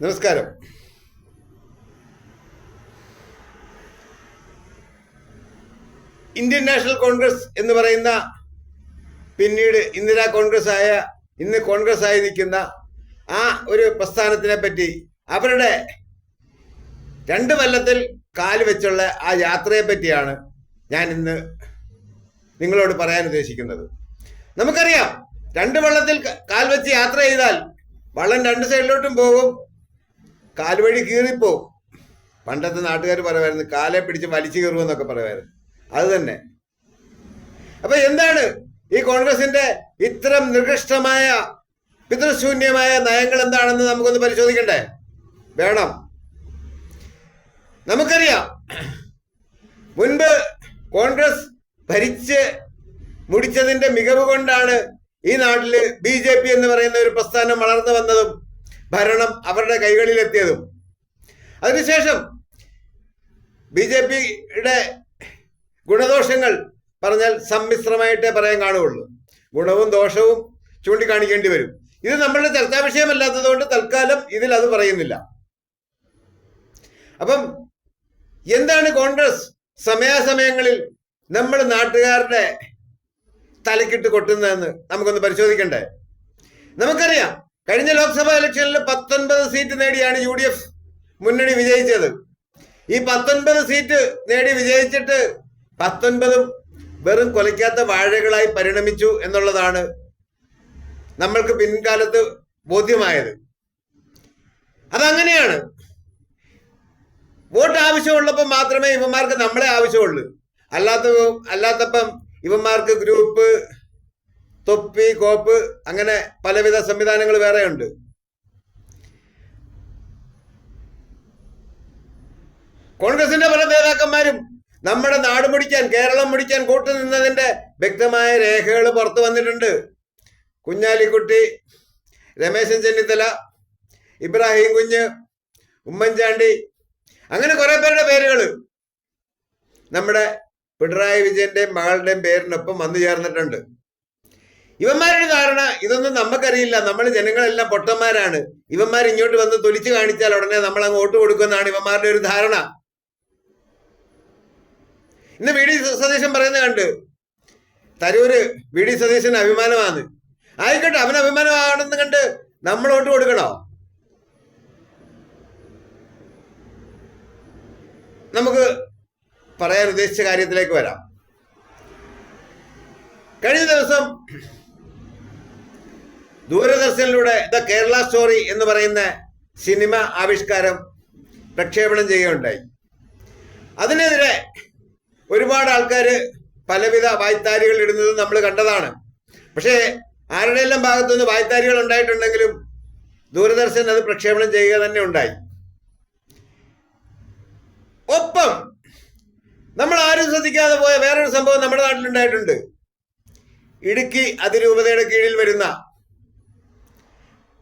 നമസ്കാരം. Indian national Congress എന്ന് പറയുന്ന പിന്നീട് ഇന്ദിരാ കോൺഗ്രസ് ആയ ഇന്ന് കോൺഗ്രസ് ആയി നിൽക്കുന്ന ആ ഒരു പ്രസ്ഥാനത്തിനെ പറ്റി അവരുടെ രണ്ട് കൊല്ലത്തിൽ കാൽ വെച്ചുള്ള ആ യാത്രയെ പറ്റിയാണ് ഞാൻ ഇന്ന് നിങ്ങളോട് പറയാൻ ഉദ്ദേശിക്കുന്നത്. നമുക്കറിയാം രണ്ട് വള്ളത്തിൽ കാൽ വെച്ച് യാത്ര ചെയ്താൽ വള്ളം രണ്ട് സൈഡിലോട്ടും പോകും കാൽവഴി കീറിപ്പോ. പണ്ടത്തെ നാട്ടുകാർ പറയുമായിരുന്നു കാലെ പിടിച്ച് വലിച്ചു കീറുമെന്നൊക്കെ പറയുമായിരുന്നു. അത് തന്നെ. അപ്പൊ എന്താണ് ഈ കോൺഗ്രസിന്റെ ഇത്തരം നികൃഷ്ടമായ പിതൃശൂന്യമായ നയങ്ങൾ എന്താണെന്ന് നമുക്കൊന്ന് പരിശോധിക്കണ്ടേ? വേണം. നമുക്കറിയാം മുൻപ് കോൺഗ്രസ് ഭരിച്ച് മുടിച്ചതിന്റെ മികവ് കൊണ്ടാണ് ഈ നാട്ടിൽ ബി ജെ പി എന്ന് പറയുന്ന ഒരു പ്രസ്ഥാനം വളർന്നു വന്നതും ഭരണം അവരുടെ കൈകളിലെത്തിയതും. അതിനുശേഷം ബി ജെ പിയുടെ ഗുണദോഷങ്ങൾ പറഞ്ഞാൽ സമ്മിശ്രമായിട്ടേ പറയാൻ കാണുകയുള്ളൂ. ഗുണവും ദോഷവും ചൂണ്ടിക്കാണിക്കേണ്ടി വരും. ഇത് നമ്മളുടെ ചർച്ചാ വിഷയമല്ലാത്തതുകൊണ്ട് തൽക്കാലം ഇതിൽ അത് പറയുന്നില്ല. അപ്പം എന്താണ് കോൺഗ്രസ്? സമയാസമയങ്ങളിൽ നമ്മൾ നാട്ടുകാരുടെ തലക്കിട്ട് കൊട്ടുന്നതെന്ന് നമുക്കൊന്ന് പരിശോധിക്കണ്ടേ? നമുക്കറിയാം കഴിഞ്ഞ ലോക്സഭാ ഇലക്ഷനിൽ പത്തൊൻപത് സീറ്റ് നേടിയാണ് യു ഡി എഫ് മുന്നണി വിജയിച്ചത്. ഈ പത്തൊൻപത് സീറ്റ് നേടി വിജയിച്ചിട്ട് പത്തൊൻപതും വെറും കൊലയ്ക്കാത്ത വാഴകളായി പരിണമിച്ചു എന്നുള്ളതാണ് നമ്മൾക്ക് പിൻകാലത്ത് ബോധ്യമായത്. അതങ്ങനെയാണ്. വോട്ട് ആവശ്യമുള്ളപ്പോൾ മാത്രമേ ഇവന്മാർക്ക് നമ്മളെ ആവശ്യമുള്ളൂ. അല്ലാത്ത അല്ലാത്തപ്പം ഇവന്മാർക്ക് ഗ്രൂപ്പ് തൊപ്പി കോപ്പ് അങ്ങനെ പലവിധ സംവിധാനങ്ങൾ വേറെയുണ്ട്. കോൺഗ്രസിന്റെ പല നേതാക്കന്മാരും നമ്മുടെ നാട് മുടിക്കാൻ കേരളം മുടിക്കാൻ കൂട്ടുനിന്നതിന്റെ വ്യക്തമായ രേഖകൾ പുറത്തു വന്നിട്ടുണ്ട്. കുഞ്ഞാലിക്കുട്ടി രമേശൻ ചെന്നിത്തല ഇബ്രാഹിം കുഞ്ഞ് ഉമ്മൻചാണ്ടി അങ്ങനെ കുറെ പേരുടെ പേരുകൾ നമ്മുടെ പിണറായി വിജയന്റെയും മകളുടെയും പേരിനൊപ്പം വന്നു ചേർന്നിട്ടുണ്ട്. ഇവന്മാരുടെ ധാരണ ഇതൊന്നും നമുക്കറിയില്ല നമ്മൾ ജനങ്ങളെല്ലാം പൊട്ടന്മാരാണ്. ഇവന്മാർ ഇങ്ങോട്ട് വന്ന് തൊലിച്ചു കാണിച്ചാൽ ഉടനെ നമ്മൾ അങ്ങ് വോട്ട് കൊടുക്കുമെന്നാണ് ഇവന്മാരുടെ ഒരു ധാരണ. ഇന്ന് വി ഡി സതീശൻ പറയുന്ന കണ്ട് തരൂര് വി ഡി സതീശന് അഭിമാനമാണ്. ആയിക്കോട്ടെ അവൻ അഭിമാനമാണെന്ന് കണ്ട് നമ്മൾ വോട്ട് കൊടുക്കണോ? നമുക്ക് പറയാൻ ഉദ്ദേശിച്ച കാര്യത്തിലേക്ക് വരാം. കഴിഞ്ഞ ദിവസം ദൂരദർശനിലൂടെ ദ കേരള സ്റ്റോറി എന്ന് പറയുന്ന സിനിമ ആവിഷ്കാരം പ്രക്ഷേപണം ചെയ്യുകയുണ്ടായി. അതിനെതിരെ ഒരുപാട് ആൾക്കാർ പലവിധ വായ്ത്താരികൾ ഇടുന്നത് നമ്മൾ കണ്ടതാണ്. പക്ഷേ ആരുടെയെല്ലാം ഭാഗത്തുനിന്ന് വായ്ത്താരികൾ ഉണ്ടായിട്ടുണ്ടെങ്കിലും ദൂരദർശൻ അത് പ്രക്ഷേപണം ചെയ്യുക തന്നെ ഉണ്ടായി. ഒപ്പം നമ്മൾ ആരും ശ്രദ്ധിക്കാതെ പോയ വേറൊരു സംഭവം നമ്മുടെ നാട്ടിലുണ്ടായിട്ടുണ്ട്. ഇടുക്കി അതിരൂപതയുടെ കീഴിൽ വരുന്ന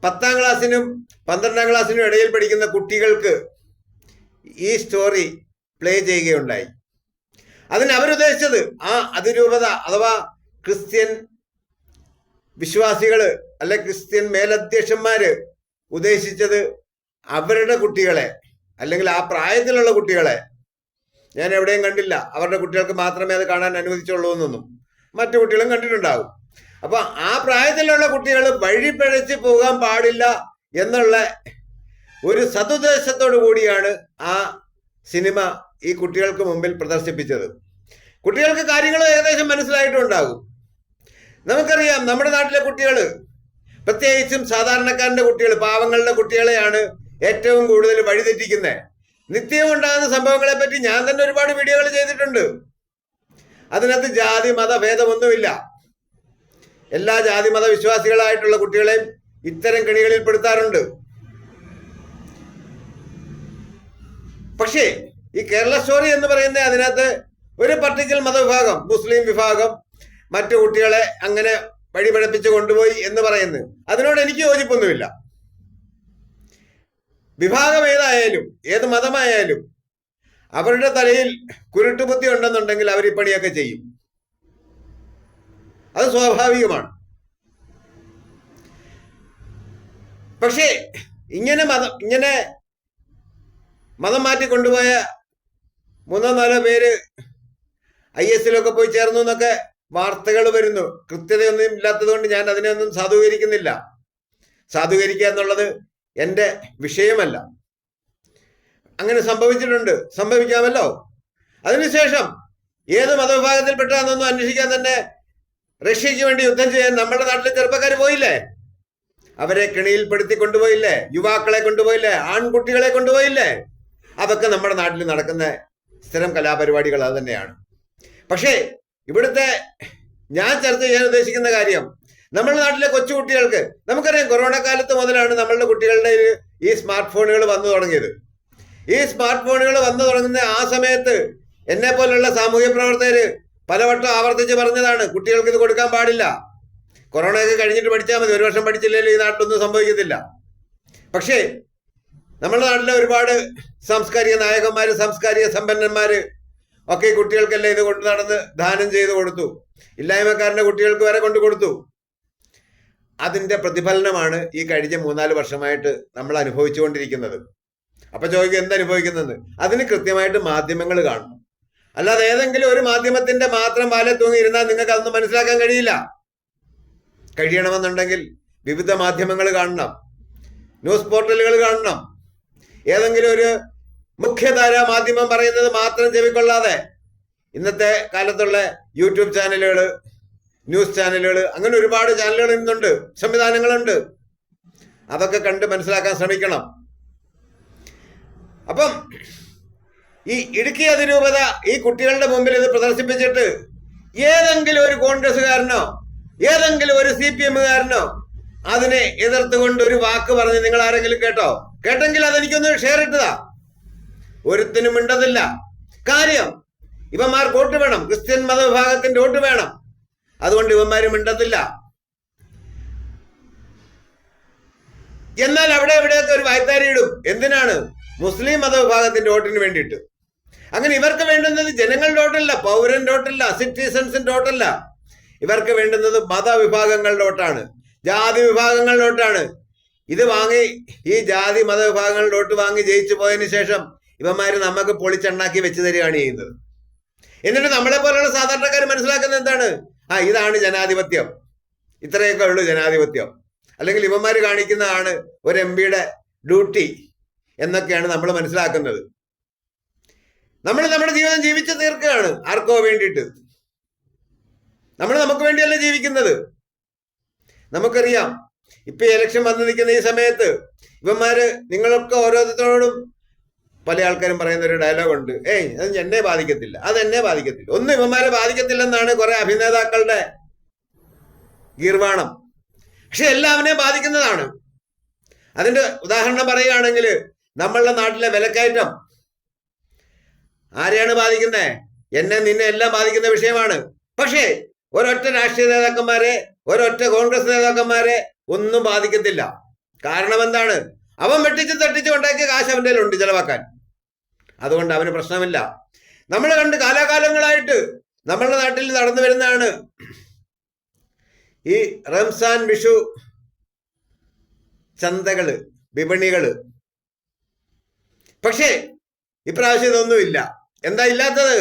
പത്താം ക്ലാസ്സിനും പന്ത്രണ്ടാം ക്ലാസ്സിനും ഇടയിൽ പഠിക്കുന്ന കുട്ടികൾക്ക് ഈ സ്റ്റോറി പ്ലേ ചെയ്യുകയുണ്ടായി. അതിന് അവരുദ്ദേശിച്ചത് ആ അതിരൂപത അഥവാ ക്രിസ്ത്യൻ വിശ്വാസികൾ അല്ലെ ക്രിസ്ത്യൻ മേലധ്യക്ഷന്മാര് ഉദ്ദേശിച്ചത് അവരുടെ കുട്ടികളെ അല്ലെങ്കിൽ ആ പ്രായത്തിലുള്ള കുട്ടികളെ ഞാൻ എവിടെയും കണ്ടില്ല. അവരുടെ കുട്ടികൾക്ക് മാത്രമേ അത് കാണാൻ അനുവദിച്ചുള്ളൂ എന്നൊന്നും മറ്റു കുട്ടികളും കണ്ടിട്ടുണ്ടാവും. അപ്പൊ ആ പ്രായത്തിലുള്ള കുട്ടികൾ വഴി പിഴച്ച് പോകാൻ പാടില്ല എന്നുള്ള ഒരു സതുദ്ദേശത്തോടു കൂടിയാണ് ആ സിനിമ ഈ കുട്ടികൾക്ക് മുമ്പിൽ പ്രദർശിപ്പിച്ചത്. കുട്ടികൾക്ക് കാര്യങ്ങൾ ഏകദേശം മനസ്സിലായിട്ടുണ്ടാകും. നമുക്കറിയാം നമ്മുടെ നാട്ടിലെ കുട്ടികൾ പ്രത്യേകിച്ചും സാധാരണക്കാരന്റെ കുട്ടികൾ പാവങ്ങളുടെ കുട്ടികളെയാണ് ഏറ്റവും കൂടുതൽ വഴിതെറ്റിക്കുന്നത്. നിത്യം ഉണ്ടാകുന്ന സംഭവങ്ങളെ പറ്റി ഞാൻ തന്നെ ഒരുപാട് വീഡിയോകൾ ചെയ്തിട്ടുണ്ട്. അതിനകത്ത് ജാതി മത ഭേദമൊന്നുമില്ല എല്ലാ ജാതി മത വിശ്വാസികളായിട്ടുള്ള കുട്ടികളെയും ഇത്തരം കെണികളിൽ പെടുത്താറുണ്ട് പക്ഷേ ഈ കേരള സ്റ്റോറി എന്ന് പറയുന്ന അതിനകത്ത് ഒരു പർട്ടിക്കുലർ മതവിഭാഗം മുസ്ലിം വിഭാഗം മറ്റു കുട്ടികളെ അങ്ങനെ വഴിപഴപ്പിച്ച് കൊണ്ടുപോയി എന്ന് പറയുന്നത്. അതിനോട് എനിക്ക് യോജിപ്പൊന്നുമില്ല. വിഭാഗം ഏതായാലും ഏത് മതമായാലും അവരുടെ തലയിൽ കുരുട്ടുബുദ്ധി ഉണ്ടെന്നുണ്ടെങ്കിൽ അവർ ഈ പണിയൊക്കെ ചെയ്യും. അത് സ്വാഭാവികമാണ്. പക്ഷേ ഇങ്ങനെ മതം ഇങ്ങനെ മതം മാറ്റി കൊണ്ടുപോയ മൂന്നോ നാലോ പേര് ഐ എസിലൊക്കെ പോയി ചേർന്നു എന്നൊക്കെ വാർത്തകൾ വരുന്നു. കൃത്യതയൊന്നും ഇല്ലാത്തതുകൊണ്ട് ഞാൻ അതിനെയൊന്നും സാധൂകരിക്കുന്നില്ല. സാധൂകരിക്കുക എന്നുള്ളത് എന്റെ വിഷയമല്ല. അങ്ങനെ സംഭവിച്ചിട്ടുണ്ട്. സംഭവിക്കാമല്ലോ. അതിനുശേഷം ഏത് മതവിഭാഗത്തിൽപ്പെട്ടാന്നൊന്നും അന്വേഷിക്കാൻ തന്നെ റഷ്യക്ക് വേണ്ടി യുദ്ധം ചെയ്യാൻ നമ്മുടെ നാട്ടിലെ ചെറുപ്പക്കാർ പോയില്ലേ? അവരെ കിണിയിൽപ്പെടുത്തി കൊണ്ടുപോയില്ലേ? യുവാക്കളെ കൊണ്ടുപോയില്ലേ? ആൺകുട്ടികളെ കൊണ്ടുപോയില്ലേ? അതൊക്കെ നമ്മുടെ നാട്ടിൽ നടക്കുന്ന സ്ഥിരം കലാപരിപാടികൾ അത് തന്നെയാണ്. പക്ഷേ ഇവിടുത്തെ ഞാൻ ചർച്ച ചെയ്യാൻ ഉദ്ദേശിക്കുന്ന കാര്യം നമ്മുടെ നാട്ടിലെ കൊച്ചുകുട്ടികൾക്ക് നമുക്കറിയാം കൊറോണ കാലത്ത് മുതലാണ് നമ്മളുടെ കുട്ടികളുടെ ഈ സ്മാർട്ട് ഫോണുകൾ വന്നു തുടങ്ങിയത്. ഈ സ്മാർട്ട് ഫോണുകൾ വന്നു തുടങ്ങുന്ന ആ സമയത്ത് എന്നെ പോലുള്ള സാമൂഹ്യ പ്രവർത്തകര് പലവട്ടം ആവർത്തിച്ച് പറഞ്ഞതാണ് കുട്ടികൾക്ക് ഇത് കൊടുക്കാൻ പാടില്ല. കൊറോണയൊക്കെ കഴിഞ്ഞിട്ട് പഠിച്ചാൽ മതി ഒരു വർഷം പഠിച്ചില്ലെങ്കിൽ ഈ നാട്ടിലൊന്നും സംഭവിക്കത്തില്ല. പക്ഷേ നമ്മുടെ നാട്ടിലെ ഒരുപാട് സാംസ്കാരിക നായകന്മാർ സാംസ്കാരിക സമ്പന്നന്മാർ ഒക്കെ കുട്ടികൾക്കെല്ലാം ഇത് കൊണ്ട് നടന്ന് ദാനം ചെയ്ത് കൊടുത്തു. ഇല്ലായ്മക്കാരന്റെ കുട്ടികൾക്ക് വരെ കൊണ്ടു കൊടുത്തു. അതിന്റെ പ്രതിഫലനമാണ് ഈ കഴിഞ്ഞ മൂന്നാൽ വർഷമായിട്ട് നമ്മൾ അനുഭവിച്ചുകൊണ്ടിരിക്കുന്നത്. അപ്പൊ ചോദിക്കും എന്തനുഭവിക്കുന്നത് അതിന് കൃത്യമായിട്ട് മാധ്യമങ്ങൾ കാണണം. അല്ലാതെ ഏതെങ്കിലും ഒരു മാധ്യമത്തിന്റെ മാത്രം വാലെ തൂങ്ങിയിരുന്നാൽ നിങ്ങൾക്ക് അതൊന്നും മനസ്സിലാക്കാൻ കഴിയില്ല. കഴിയണമെന്നുണ്ടെങ്കിൽ വിവിധ മാധ്യമങ്ങൾ കാണണം. ന്യൂസ് പോർട്ടലുകൾ കാണണം. ഏതെങ്കിലും ഒരു മുഖ്യധാര മാധ്യമം പറയുന്നത് മാത്രം ചെവിക്കൊള്ളാതെ ഇന്നത്തെ കാലത്തുള്ള യൂട്യൂബ് ചാനലുകൾ ന്യൂസ് ചാനലുകൾ അങ്ങനെ ഒരുപാട് ചാനലുകൾ ഇന്നുണ്ട്. സംവിധാനങ്ങളുണ്ട്. അതൊക്കെ കണ്ട് മനസ്സിലാക്കാൻ ശ്രമിക്കണം. അപ്പം ഈ ഇടുക്കി അതിരൂപത ഈ കുട്ടികളുടെ മുമ്പിൽ ഇത് പ്രദർശിപ്പിച്ചിട്ട് ഏതെങ്കിലും ഒരു കോൺഗ്രസ്സുകാരനോ ഏതെങ്കിലും ഒരു സി പി എമ്മുകാരനോ അതിനെ എതിർത്തുകൊണ്ട് ഒരു വാക്ക് പറഞ്ഞ് നിങ്ങൾ ആരെങ്കിലും കേട്ടോ? കേട്ടെങ്കിൽ അതെനിക്കൊന്ന് ഷെയർ ഇട്ടതാ. ഒരുത്തിനും മിണ്ടതില്ല. കാര്യം ഇവന്മാർക്ക് വോട്ട് വേണം. ക്രിസ്ത്യൻ മതവിഭാഗത്തിന്റെ വോട്ട് വേണം. അതുകൊണ്ട് ഇവന്മാരും മിണ്ടത്തില്ല. എന്നാൽ അവിടെ എവിടെയൊക്കെ ഒരു വായ്ത്താരി ഇടും. എന്തിനാണ്? മുസ്ലിം മതവിഭാഗത്തിന്റെ വോട്ടിന് വേണ്ടിയിട്ട്. അങ്ങനെ ഇവർക്ക് വേണ്ടുന്നത് ജനങ്ങളുടെ വോട്ടല്ല സിറ്റിസൺസിന്റെ വോട്ടല്ല ഇവർക്ക് വേണ്ടുന്നത് മതവിഭാഗങ്ങളുടെ വോട്ടാണ്. ജാതി വിഭാഗങ്ങളുടെ വോട്ടാണ്. ഇത് വാങ്ങി ഈ ജാതി മതവിഭാഗങ്ങളുടെ വോട്ട് വാങ്ങി ജയിച്ചു പോയതിനു ശേഷം ഇവന്മാർ നമുക്ക് പൊളിച്ചെണ്ണാക്കി വെച്ച് തരികയാണ് ചെയ്യുന്നത്. എന്നിട്ട് നമ്മളെ പോലെയുള്ള സാധാരണക്കാർ മനസ്സിലാക്കുന്നത് എന്താണ്? ആ ഇതാണ് ജനാധിപത്യം. ഇത്രയൊക്കെ ഉള്ളൂ ജനാധിപത്യം. അല്ലെങ്കിൽ ഇവന്മാർ കാണിക്കുന്നതാണ് ഒരു എം പിയുടെ ഡ്യൂട്ടി എന്നൊക്കെയാണ് നമ്മൾ മനസ്സിലാക്കുന്നത്. നമ്മൾ നമ്മുടെ ജീവിതം ജീവിച്ചു തീർക്കുകയാണ്. ആർക്കോ വേണ്ടിയിട്ട്. നമ്മൾ നമുക്ക് വേണ്ടിയല്ല ജീവിക്കുന്നത്? നമുക്കറിയാം. ഇപ്പൊ ഇലക്ഷൻ വന്നു നിൽക്കുന്ന ഈ സമയത്ത് ഇവന്മാര് നിങ്ങളൊക്കെ ഓരോരുത്തരോടും പല ആൾക്കാരും പറയുന്ന ഒരു ഡയലോഗ് ഉണ്ട്. ഏയ് അത് എന്നെ ബാധിക്കത്തില്ല. അത് എന്നെ ബാധിക്കത്തില്ല. ഒന്നും ഇവന്മാരെ ബാധിക്കത്തില്ലെന്നാണ് കുറെ അഭിനേതാക്കളുടെ ഗീർവാണം. പക്ഷെ എല്ലാവരെയും ബാധിക്കുന്നതാണ്. അതിന്റെ ഉദാഹരണം പറയുകയാണെങ്കിൽ നമ്മളുടെ നാട്ടിലെ വിലക്കയറ്റം. ആരെയാണ് ബാധിക്കുന്നത് എന്നെ നിന്നെ എല്ലാം ബാധിക്കുന്ന വിഷയമാണ്. പക്ഷേ ഒരൊറ്റ രാഷ്ട്രീയ നേതാക്കന്മാരെ ഒരൊറ്റ കോൺഗ്രസ് നേതാക്കന്മാരെ ഒന്നും ബാധിക്കത്തില്ല. കാരണം എന്താണ്? അവൻ വെട്ടിച്ച് തട്ടിച്ച് ഉണ്ടാക്കിയ കാശ് അവന്റെ ഉണ്ട് ചിലവാക്കാൻ. അതുകൊണ്ട് അവന് പ്രശ്നമില്ല. നമ്മൾ കണ്ട് കാലാകാലങ്ങളായിട്ട് നമ്മളുടെ നാട്ടിൽ നടന്നു വരുന്നതാണ് ഈ റംസാൻ വിഷു ചന്തകൾ വിപണികൾ. പക്ഷേ ഇപ്രാവശ്യം ഇതൊന്നുമില്ല. എന്താ ഇല്ലാത്തത്?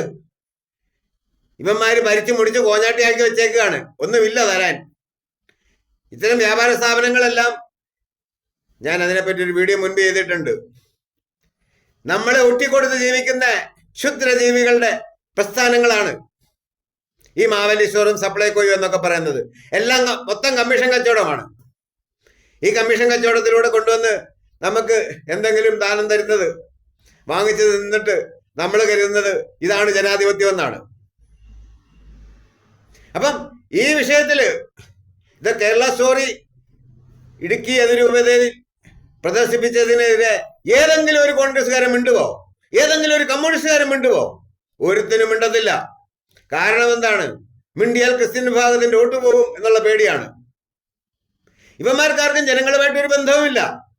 ഇവന്മാര് ഭരിച്ചു മുടിച്ച് കോഞ്ഞാട്ടിയാക്കി വെച്ചേക്കാണ്. ഒന്നുമില്ല തരാൻ. ഇത്തരം വ്യാപാര സ്ഥാപനങ്ങളെല്ലാം ഞാൻ അതിനെപ്പറ്റി ഒരു വീഡിയോ മുൻപ് ചെയ്തിട്ടുണ്ട്. നമ്മളെ ഒട്ടിക്കൊടുത്ത് ജീവിക്കുന്ന ക്ഷുദ്രജീവികളുടെ പ്രസ്ഥാനങ്ങളാണ് ഈ മാവലീശ്വറും സപ്ലൈകോയും എന്നൊക്കെ പറയുന്നത്. എല്ലാം മൊത്തം കമ്മീഷൻ കച്ചവടമാണ്. ഈ കമ്മീഷൻ കച്ചവടത്തിലൂടെ കൊണ്ടുവന്ന് നമുക്ക് എന്തെങ്കിലും ദാനം തരുന്നത് വാങ്ങിച്ചു നിന്നിട്ട് നമ്മൾ കരുതുന്നത് ഇതാണ് ജനാധിപത്യം എന്നാണ്. അപ്പം ഈ വിഷയത്തിൽ ഇത് കേരള സ്റ്റോറി ഇടുക്കി അതിരൂപതയിൽ പ്രദർശിപ്പിച്ചതിനെതിരെ ഏതെങ്കിലും ഒരു കോൺഗ്രസ്സുകാരൻ മിണ്ടുവോ? ഏതെങ്കിലും ഒരു കമ്മ്യൂണിസ്റ്റുകാരൻ മിണ്ടുവോ? ഒരുത്തിനും മിണ്ടത്തില്ല. കാരണം എന്താണ്? മിണ്ടിയാൽ ക്രിസ്ത്യൻ വിഭാഗത്തിന്റെ വോട്ട് പോകും എന്നുള്ള പേടിയാണ്. ഇവന്മാർക്കാർക്കും ജനങ്ങളുമായിട്ട് ഒരു ബന്ധവുമില്ല.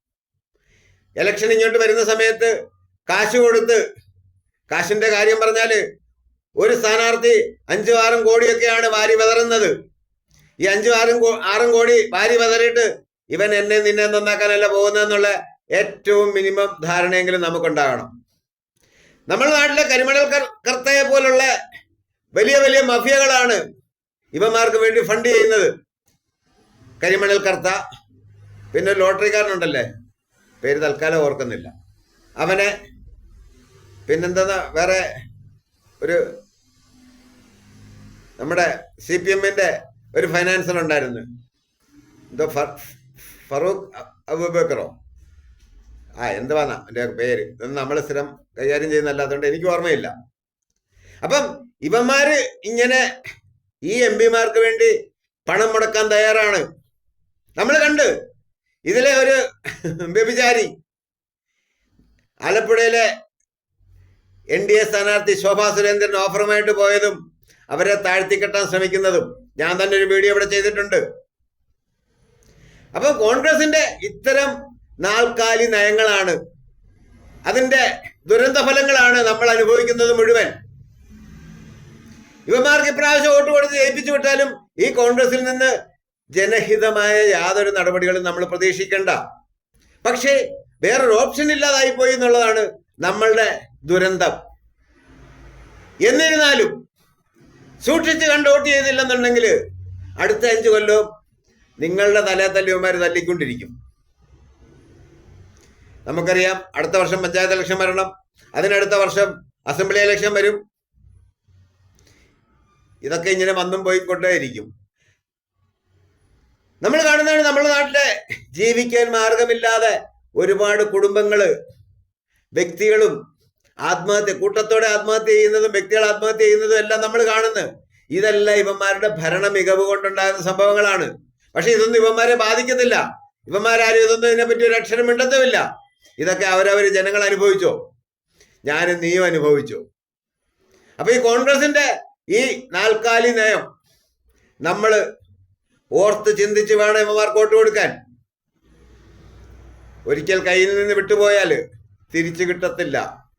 ഇലക്ഷൻ ഇങ്ങോട്ട് വരുന്ന സമയത്ത് കാശ് കൊടുത്ത് കാശിന്റെ കാര്യം പറഞ്ഞാൽ ഒരു സ്ഥാനാർത്ഥി അഞ്ചു ആറും കോടിയൊക്കെയാണ് വാരി വിതറുന്നത്. ഈ അഞ്ചു ആറും ആറും കോടി വാരി വിതറിയിട്ട് ഇവൻ എന്നെ നിന്നെ നന്നാക്കാനല്ല പോകുന്നതെന്നുള്ള ഏറ്റവും മിനിമം ധാരണയെങ്കിലും നമുക്കുണ്ടാകണം. നമ്മുടെ നാട്ടിലെ കരിമണൽ കർ- കർത്തയെ പോലുള്ള വലിയ വലിയ മഫിയകളാണ് ഇവന്മാർക്ക് വേണ്ടി ഫണ്ട് ചെയ്യുന്നത്. കരിമണൽ കർത്ത പിന്നെ ലോട്ടറിക്കാരനുണ്ടല്ലേ പേര് തൽക്കാലം ഓർക്കുന്നില്ല. അവനെ പിന്നെന്താ വേറെ ഒരു നമ്മുടെ സി പി എമ്മിന്റെ ഒരു ഫൈനാൻസർ ഉണ്ടായിരുന്നു. എന്തോ ഫറൂഖ് അബൂബക്കറോ? ആ എന്തുവാന്നാ എന്റെ പേര്. ഇതൊന്നും നമ്മൾ സ്ഥിരം കൈകാര്യം ചെയ്യുന്നല്ലാത്തതുകൊണ്ട് എനിക്ക് ഓർമ്മയില്ല. അപ്പം ഇവന്മാര് ഇങ്ങനെ ഈ എം പിമാർക്ക് വേണ്ടി പണം മുടക്കാൻ തയ്യാറാണ്. നമ്മൾ കണ്ട്. ഇതിലെ ഒരു വ്യഭിചാരി ആലപ്പുഴയിലെ എൻ ഡി എ സ്ഥാനാർത്ഥി ശോഭാ സുരേന്ദ്രൻ ഓഫറുമായിട്ട് പോയതും അവരെ താഴ്ത്തിക്കെട്ടാൻ ശ്രമിക്കുന്നതും ഞാൻ തന്നെ ഒരു വീഡിയോ ഇവിടെ ചെയ്തിട്ടുണ്ട്. അപ്പൊ കോൺഗ്രസിന്റെ ഇത്തരം നാൽക്കാലി നയങ്ങളാണ് അതിന്റെ ദുരന്ത ഫലങ്ങളാണ് നമ്മൾ അനുഭവിക്കുന്നത് മുഴുവൻ. യുവമാർക്ക് ഇപ്രാവശ്യം വോട്ട് കൊടുത്ത് ജയിപ്പിച്ചു വിട്ടാലും ഈ കോൺഗ്രസിൽ നിന്ന് ജനഹിതമായ യാതൊരു നടപടികളും നമ്മൾ പ്രതീക്ഷിക്കേണ്ട. പക്ഷേ വേറൊരു ഓപ്ഷൻ ഇല്ലാതായി പോയി എന്നുള്ളതാണ് നമ്മളുടെ ദുരന്തം. എന്നിരുന്നാലും സൂക്ഷിച്ച് കണ്ടോട്ട് ചെയ്തില്ലെന്നുണ്ടെങ്കിൽ അടുത്ത അഞ്ച് കൊല്ലവും നിങ്ങളുടെ തല തല്ലിയവന്മാർ തല്ലിക്കൊണ്ടിരിക്കും. നമുക്കറിയാം അടുത്ത വർഷം പഞ്ചായത്ത് ഇലക്ഷൻ വരണം. അതിനടുത്ത വർഷം അസംബ്ലി ഇലക്ഷൻ വരും. ഇതൊക്കെ ഇങ്ങനെ വന്നും പോയിക്കൊണ്ടേയിരിക്കും നമ്മൾ കാണുന്നതാണ് നമ്മുടെ നാട്ടിലെ ജീവിക്കാൻ മാർഗമില്ലാതെ ഒരുപാട് കുടുംബങ്ങൾ വ്യക്തികളും ആത്മഹത്യ കൂട്ടത്തോടെ ആത്മഹത്യ ചെയ്യുന്നതും വ്യക്തികൾ ആത്മഹത്യ ചെയ്യുന്നതും എല്ലാം നമ്മൾ കാണുന്നത് ഇതെല്ലാം ഇവന്മാരുടെ ഭരണ മികവ് കൊണ്ടുണ്ടാകുന്ന സംഭവങ്ങളാണ്. പക്ഷെ ഇതൊന്നും ഇവന്മാരെ ബാധിക്കുന്നില്ല. ഇവന്മാരാരും ഇതൊന്നും ഇതിനെപ്പറ്റി ഒരു അക്ഷരം മിണ്ടത്തുമില്ല. ഇതൊക്കെ അവരവർ ജനങ്ങൾ അനുഭവിച്ചോ? ഞാനും നീയും അനുഭവിച്ചു? അപ്പൊ ഈ കോൺഗ്രസിന്റെ ഈ നാൽക്കാലി നയം നമ്മൾ ഓർത്ത് ചിന്തിച്ച് വേണം ഇവന്മാർക്ക് വോട്ട് കൊടുക്കാൻ. ഒരിക്കൽ കയ്യിൽ നിന്ന് വിട്ടുപോയാൽ തിരിച്ചു കിട്ടത്തില്ല.